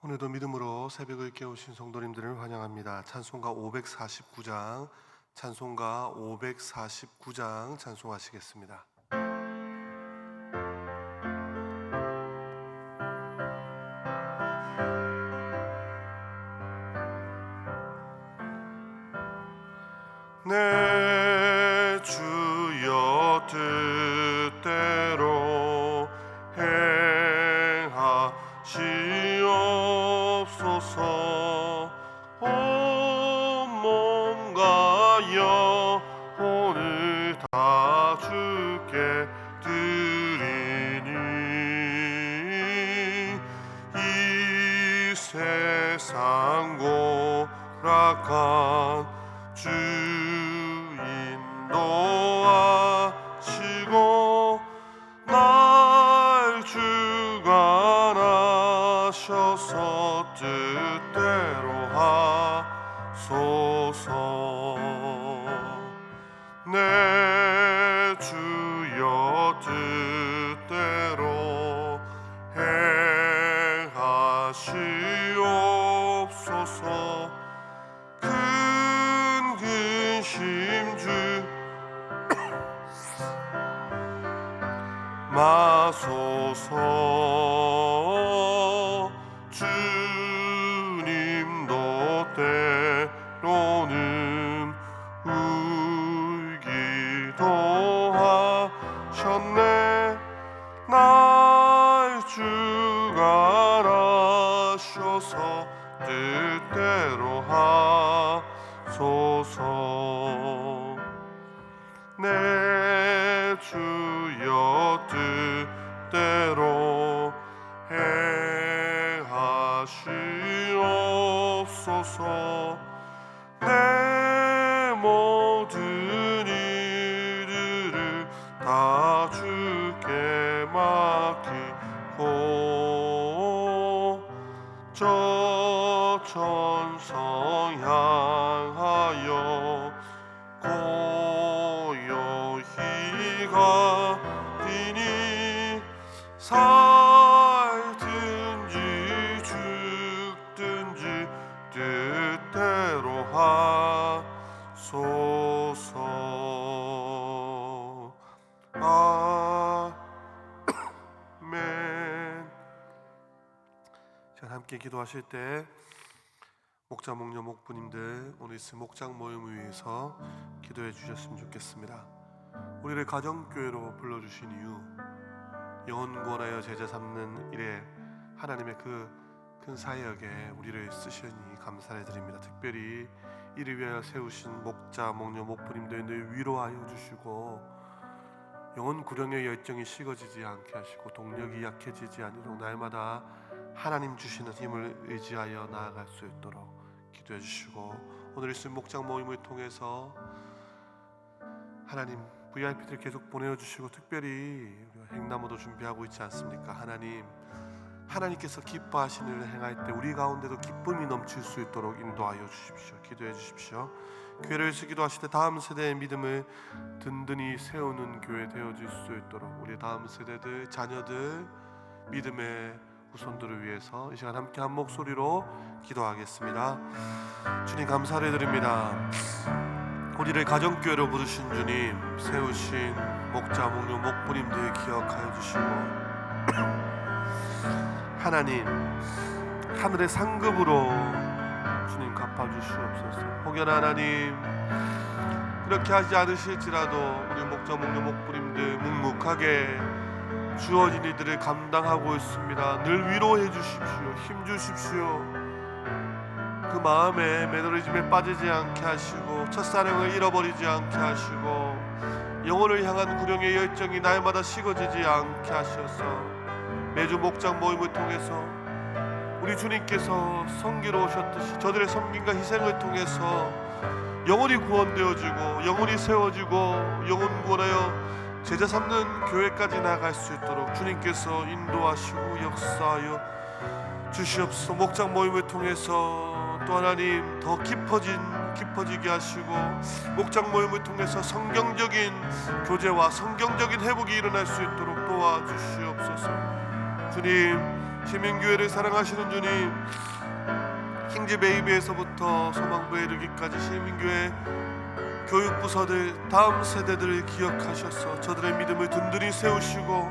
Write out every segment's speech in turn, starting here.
오늘도 믿음으로 새벽을 깨우신 성도님들을 환영합니다. 찬송가 549장, 찬송가 549장 찬송하시겠습니다. 영혼을 다 주께 드리니 이 세상 고락한 주 맡기고 저 천성 향 함께 기도하실 때 목자 목녀 목부님들 오늘 있을 목장 모임을 위해서 기도해 주셨으면 좋겠습니다. 우리를 가정 교회로 불러 주신 이유 영혼 구원하여 제자 삼는 일에 하나님의 그 큰 사역에 우리를 쓰시니 감사를 드립니다. 특별히 이를 위하여 세우신 목자 목녀 목부님들 늘 위로하여 주시고 영혼 구령의 열정이 식어지지 않게 하시고 동력이 약해지지 않도록 날마다 하나님 주시는 힘을 의지하여 나아갈 수 있도록 기도해 주시고 오늘 있을 목장 모임을 통해서 하나님 VIP들 계속 보내어 주시고 특별히 행나무도 준비하고 있지 않습니까? 하나님 하나님께서 기뻐하시는 일을 행할 때 우리 가운데도 기쁨이 넘칠 수 있도록 인도하여 주십시오. 기도해 주십시오. 교회를 쓰기도 하실 때 다음 세대의 믿음을 든든히 세우는 교회 되어질 수 있도록 우리 다음 세대들 자녀들 믿음의 후손들을 위해서 이 시간 함께 한 목소리로 기도하겠습니다. 주님 감사를 드립니다. 우리를 가정교회로 부르신 주님 세우신 목자 목녀 목부님들 기억하여 주시고 하나님 하늘의 상급으로 주님 갚아주시옵소서 혹여나 하나님 그렇게 하지 않으실지라도 우리 목자 목녀 목부님들 묵묵하게 주어진 이들을 감당하고 있습니다. 늘 위로해 주십시오. 힘 주십시오. 그 마음에 매너리즘에 빠지지 않게 하시고 첫사랑을 잃어버리지 않게 하시고 영혼을 향한 구령의 열정이 날마다 식어지지 않게 하셔서 매주 목장 모임을 통해서 우리 주님께서 성기로 오셨듯이 저들의 섬김과 희생을 통해서 영혼이 구원되어지고 영혼이 세워지고 영혼 구원하여 제자 삼는 교회까지 나아갈 수 있도록 주님께서 인도하시고 역사하여 주시옵소서. 목장 모임을 통해서 또 하나님 더 깊어진 깊어지게 하시고 목장 모임을 통해서 성경적인 교제와 성경적인 회복이 일어날 수 있도록 도와주시옵소서. 주님 시민교회를 사랑하시는 주님 킹즈 베이비에서부터 소망부에 이르기까지 시민교회 교육 부서들 다음 세대들을 기억하셔서 저들의 믿음을 든든히 세우시고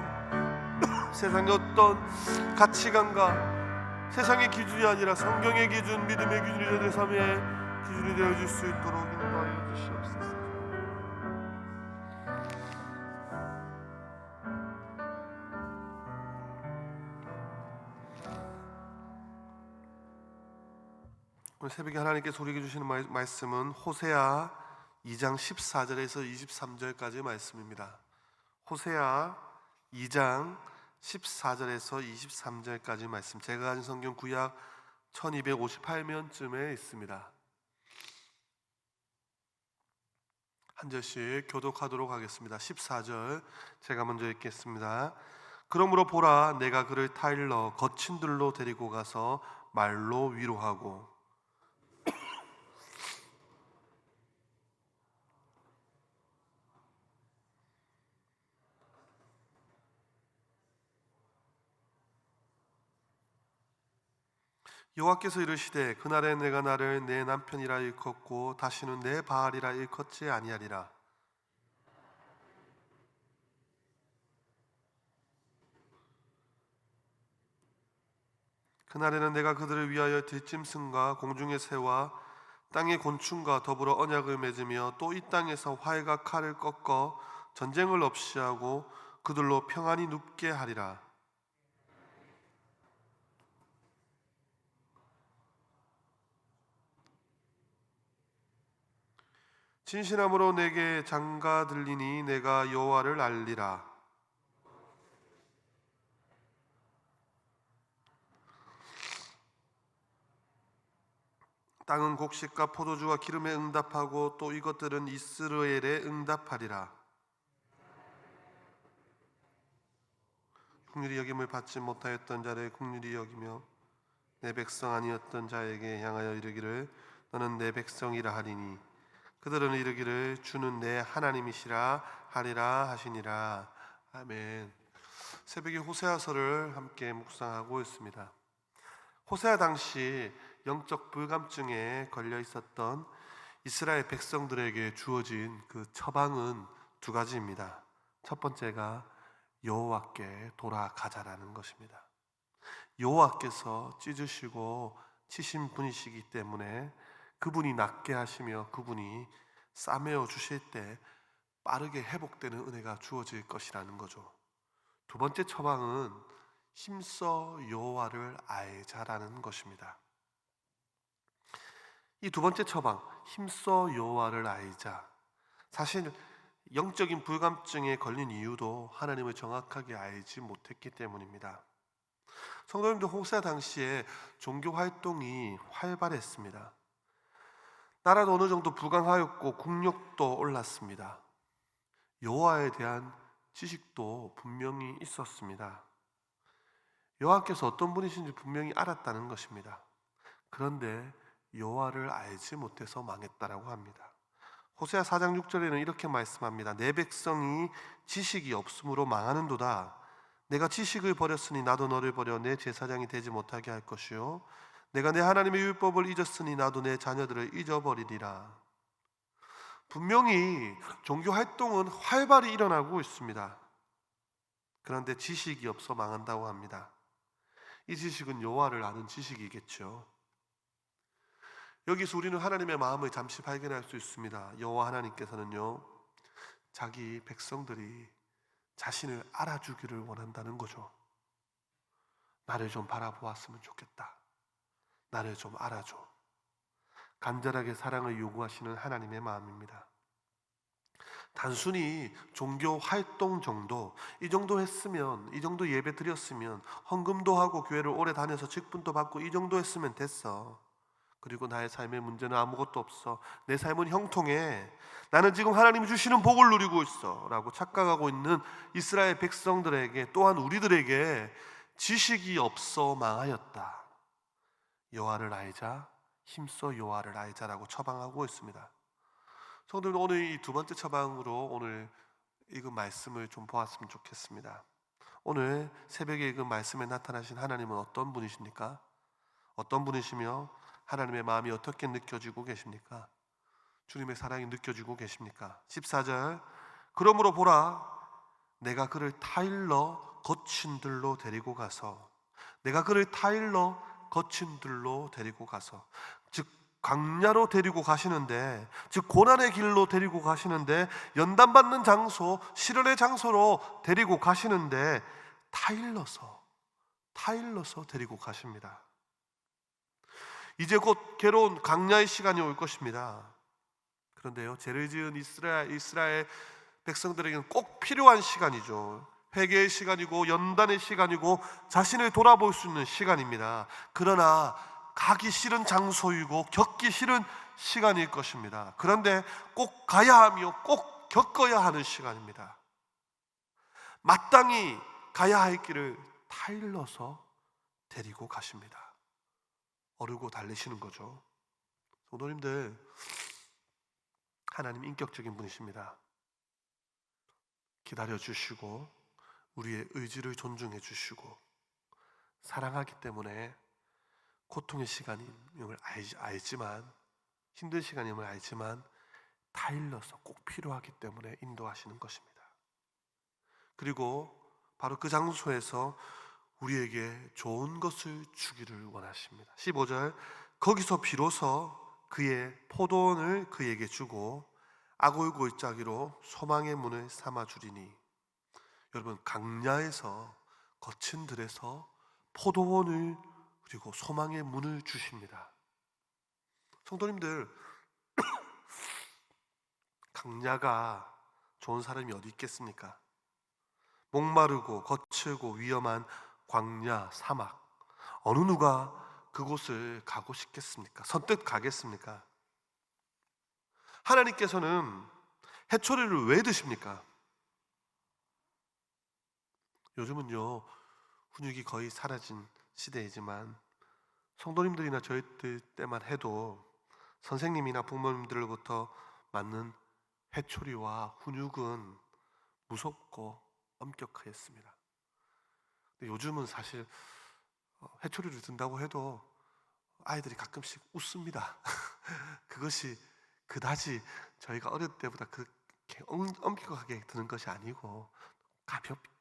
세상의 어떤 가치관과 세상의 기준이 아니라 성경의 기준, 믿음의 기준이 저들의 삶의 기준이 되어 줄 수 있도록 인도하여 주시옵소서. 오늘 새벽에 하나님께서 우리에게 주시는 말- 말씀은 호세아 2장 14절에서 23절까지의 말씀입니다. 호세아 2장 14절에서 23절까지 말씀. 제가 가진 성경 구약 1258면쯤에 있습니다. 한 절씩 교독하도록 하겠습니다. 14절 제가 먼저 읽겠습니다. 그러므로 보라 내가 그를 타일러 거친 들로 데리고 가서 말로 위로하고 여호와께서 이르시되 그날에 내가 나를 내 남편이라 일컫고 다시는 내 바알이라 일컫지 아니하리라. 그날에는 내가 그들을 위하여 들짐승과 공중의 새와 땅의 곤충과 더불어 언약을 맺으며 또 이 땅에서 활과 칼을 꺾어 전쟁을 없이 하고 그들로 평안히 눕게 하리라 진실함으로 내게 장가 들리니 내가 여호와를 알리라. 땅은 곡식과 포도주와 기름에 응답하고 또 이것들은 이스라엘에 응답하리라. 국률이 여김을 받지 못하였던 자를 국률이 여기며 내 백성 아니었던 자에게 향하여 이르기를 너는 내 백성이라 하리니 그들은 이르기를 주는 내 하나님이시라 하리라 하시니라 아멘. 새벽에 호세아서를 함께 묵상하고 있습니다. 호세아 당시 영적 불감증에 걸려 있었던 이스라엘 백성들에게 주어진 그 처방은 두 가지입니다. 첫 번째가 여호와께 돌아가자라는 것입니다. 여호와께서 찢으시고 치신 분이시기 때문에 그분이 낫게 하시며 그분이 싸매어 주실 때 빠르게 회복되는 은혜가 주어질 것이라는 거죠. 두 번째 처방은 힘써 여호와를 알자라는 것입니다. 이 두 번째 처방, 힘써 여호와를 알자. 사실 영적인 불감증에 걸린 이유도 하나님을 정확하게 알지 못했기 때문입니다. 성도님들 호세 당시에 종교 활동이 활발했습니다. 나라도 어느 정도 부강하였고 국력도 올랐습니다. 여호와에 대한 지식도 분명히 있었습니다. 여호와께서 어떤 분이신지 분명히 알았다는 것입니다. 그런데 여호와를 알지 못해서 망했다라고 합니다. 호세아 4장 6절에는 이렇게 말씀합니다. 내 백성이 지식이 없으므로 망하는도다. 내가 지식을 버렸으니 나도 너를 버려 내 제사장이 되지 못하게 할 것이요 내가 내 하나님의 율법을 잊었으니 나도 내 자녀들을 잊어버리리라. 분명히 종교 활동은 활발히 일어나고 있습니다. 그런데 지식이 없어 망한다고 합니다. 이 지식은 여호와를 아는 지식이겠죠. 여기서 우리는 하나님의 마음을 잠시 발견할 수 있습니다. 여호와 하나님께서는요. 자기 백성들이 자신을 알아주기를 원한다는 거죠. 나를 좀 바라보았으면 좋겠다. 나를 좀 알아줘. 간절하게 사랑을 요구하시는 하나님의 마음입니다. 단순히 종교 활동 정도, 이 정도 했으면, 이 정도 예배 드렸으면, 헌금도 하고 교회를 오래 다녀서 직분도 받고 이 정도 했으면 됐어. 그리고 나의 삶의 문제는 아무것도 없어. 내 삶은 형통해. 나는 지금 하나님이 주시는 복을 누리고 있어. 라고 착각하고 있는 이스라엘 백성들에게 또한 우리들에게 지식이 없어 망하였다. 여호와를 알자, 힘써 여호와를 알자라고 처방하고 있습니다. 성도들 오늘 이 두 번째 처방으로 오늘 읽은 말씀을 좀 보았으면 좋겠습니다. 오늘 새벽에 그 말씀에 나타나신 하나님은 어떤 분이십니까? 어떤 분이시며 하나님의 마음이 어떻게 느껴지고 계십니까? 주님의 사랑이 느껴지고 계십니까? 14절 그러므로 보라 내가 그를 타일러 거친 들로 데리고 가서 내가 그를 타일러 거친 들로 데리고 가서 즉 광야로 데리고 가시는데 즉 고난의 길로 데리고 가시는데 연단 받는 장소 시련의 장소로 데리고 가시는데 타일러서 타일러서 데리고 가십니다. 이제 곧 괴로운 강야의 시간이 올 것입니다. 그런데요, 죄를 지은 이스라엘, 이스라엘 백성들에게는 꼭 필요한 시간이죠. 회개의 시간이고 연단의 시간이고 자신을 돌아볼 수 있는 시간입니다. 그러나 가기 싫은 장소이고 겪기 싫은 시간일 것입니다. 그런데 꼭 가야 하며 꼭 겪어야 하는 시간입니다. 마땅히 가야 할 길을 타일러서 데리고 가십니다. 어르고 달리시는 거죠. 성도님들, 하나님 인격적인 분이십니다. 기다려 주시고 우리의 의지를 존중해 주시고 사랑하기 때문에 고통의 시간임을 알- 알지 만 힘든 시간임을 알지만 타일러서 꼭 필요하기 때문에 인도하시는 것입니다. 그리고 바로 그 장소에서 우리에게 좋은 것을 주기를 원하십니다. 15절 거기서 비로소 그의 포도원을 그에게 주고 아골골짜기로 소망의 문을 삼아 주리니 여러분 강야에서 거친 들에서 포도원을 그리고 소망의 문을 주십니다. 성도님들 강야가 좋은 사람이 어디 있겠습니까? 목마르고 거칠고 위험한 광야 사막 어느 누가 그곳을 가고 싶겠습니까? 선뜻 가겠습니까? 하나님께서는 해초리를 왜 드십니까? 요즘은요 훈육이 거의 사라진 시대이지만 성도님들이나 저희들 때만 해도 선생님이나 부모님들로부터 맞는 해초리와 훈육은 무섭고 엄격했습니다. 근데 요즘은 사실 어, 해초리를 든다고 해도 아이들이 가끔씩 웃습니다. 그것이 그다지 저희가 어릴 때보다 그렇게 엄- 엄격하게 드는 것이 아니고 가볍게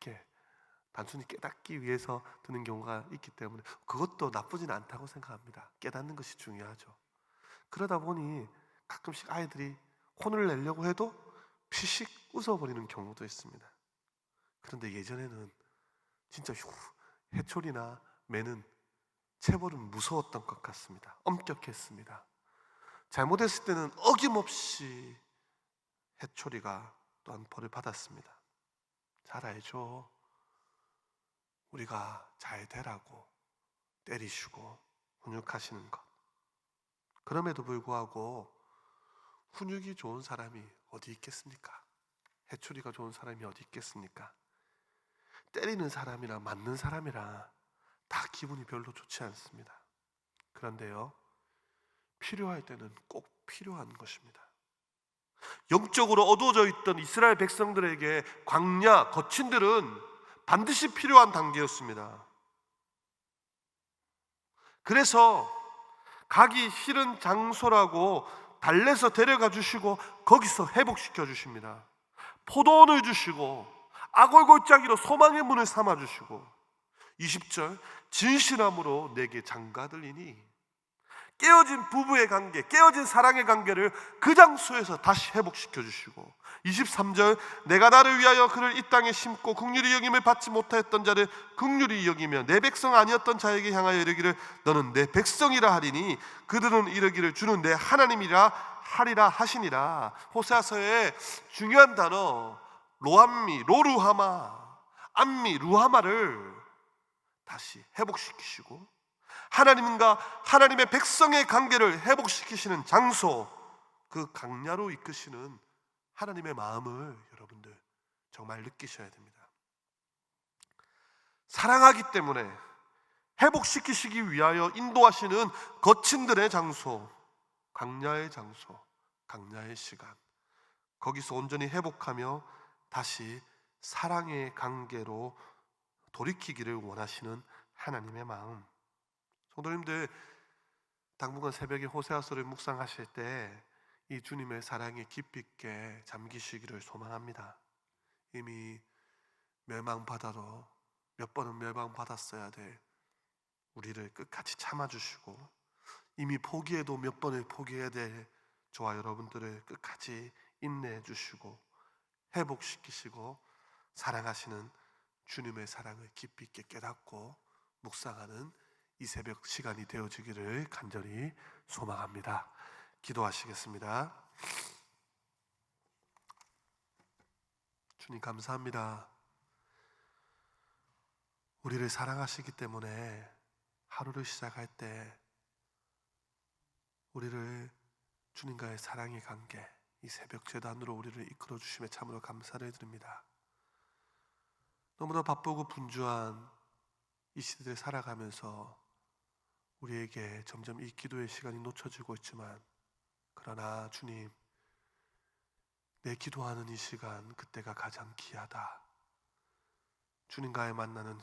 단순히 깨닫기 위해서 드는 경우가 있기 때문에 그것도 나쁘진 않다고 생각합니다. 깨닫는 것이 중요하죠. 그러다 보니 가끔씩 아이들이 혼을 내려고 해도 피식 웃어버리는 경우도 있습니다. 그런데 예전에는 진짜 휴, 해초리나 매는 체벌은 무서웠던 것 같습니다. 엄격했습니다. 잘못했을 때는 어김없이 해초리가 또한 벌을 받았습니다. 잘 알죠. 우리가 잘 되라고 때리시고 훈육하시는 것. 그럼에도 불구하고 훈육이 좋은 사람이 어디 있겠습니까? 해초리가 좋은 사람이 어디 있겠습니까? 때리는 사람이랑 맞는 사람이랑 다 기분이 별로 좋지 않습니다. 그런데요, 필요할 때는 꼭 필요한 것입니다. 영적으로 어두워져 있던 이스라엘 백성들에게 광야, 거친들은 반드시 필요한 단계였습니다. 그래서 가기 싫은 장소라고 달래서 데려가 주시고 거기서 회복시켜 주십니다. 포도원을 주시고 아골골짜기로 소망의 문을 삼아 주시고 20절 진실함으로 내게 장가들리니 깨어진 부부의 관계, 깨어진 사랑의 관계를 그 장소에서 다시 회복시켜 주시고 23절 내가 나를 위하여 그를 이 땅에 심고 국률이 여김을 받지 못하였던 자를 국률이 여기며 내 백성 아니었던 자에게 향하여 이르기를 너는 내 백성이라 하리니 그들은 이르기를 주는 내 하나님이라 하리라 하시니라. 호세아서의 중요한 단어 로암미 로루하마 암미 루하마를 다시 회복시키시고 하나님과 하나님의 백성의 관계를 회복시키시는 장소 그 강야로 이끄시는 하나님의 마음을 여러분들 정말 느끼셔야 됩니다. 사랑하기 때문에 회복시키시기 위하여 인도하시는 거친들의 장소, 강야의 장소, 강야의 시간. 거기서 온전히 회복하며 다시 사랑의 관계로 돌이키기를 원하시는 하나님의 마음. 성도님들 당분간 새벽에 호세아서를 묵상하실 때 이 주님의 사랑에 깊이 있게 잠기시기를 소망합니다. 이미 멸망받아도 몇 번은 멸망받았어야 될 우리를 끝까지 참아주시고 이미 포기해도 몇 번을 포기해야 될 저와 여러분들을 끝까지 인내해 주시고 회복시키시고 사랑하시는 주님의 사랑을 깊이 있게 깨닫고 묵상하는 이 새벽 시간이 되어지기를 간절히 소망합니다. 기도하시겠습니다. 주님 감사합니다. 우리를 사랑하시기 때문에 하루를 시작할 때 우리를 주님과의 사랑의 관계, 이 새벽 재단으로 우리를 이끌어 주심에 참으로 감사를 드립니다. 너무나 바쁘고 분주한 이 시대를 살아가면서 우리에게 점점 이 기도의 시간이 놓쳐지고 있지만 그러나 주님 내 기도하는 이 시간 그때가 가장 귀하다. 주님과의 만나는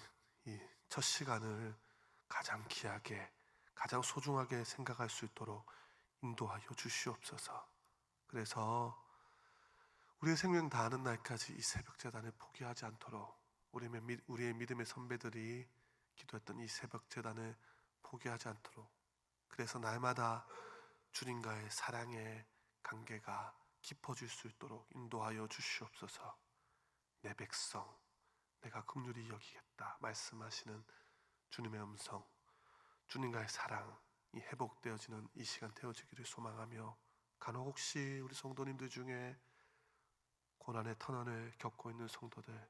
이 첫 시간을 가장 귀하게 가장 소중하게 생각할 수 있도록 인도하여 주시옵소서. 그래서 우리의 생명 다하는 날까지 이 새벽 재단을 포기하지 않도록 우리의 믿음의 선배들이 기도했던 이 새벽 재단을 포기하지 않도록 그래서 날마다 주님과의 사랑의 관계가 깊어질 수 있도록 인도하여 주시옵소서. 내 백성 내가 긍휼히 여기겠다 말씀하시는 주님의 음성 주님과의 사랑이 회복되어지는 이 시간 되어지기를 소망하며 간혹 혹시 우리 성도님들 중에 고난의 터널을 겪고 있는 성도들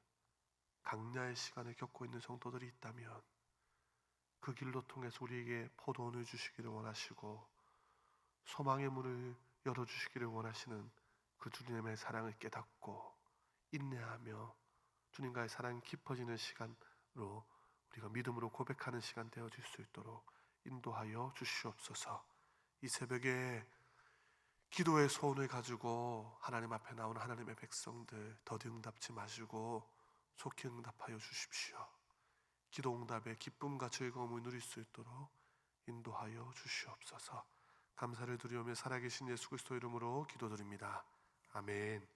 강야의 시간을 겪고 있는 성도들이 있다면 그 길로 통해서 우리에게 포도원을 주시기를 원하시고 소망의 문을 열어 주시기를 원하시는 그 주님의 사랑을 깨닫고 인내하며 주님과의 사랑이 깊어지는 시간으로 우리가 믿음으로 고백하는 시간 되어질 수 있도록 인도하여 주시옵소서. 이 새벽에 기도의 소원을 가지고 하나님 앞에 나오는 하나님의 백성들 더디 응답지 마시고 속히 응답하여 주십시오. 기도 응답의 기쁨과 즐거움을 누릴 수 있도록 인도하여 주시옵소서. 감사를 드리오며 살아계신 예수 그리스도 이름으로 기도드립니다. 아멘.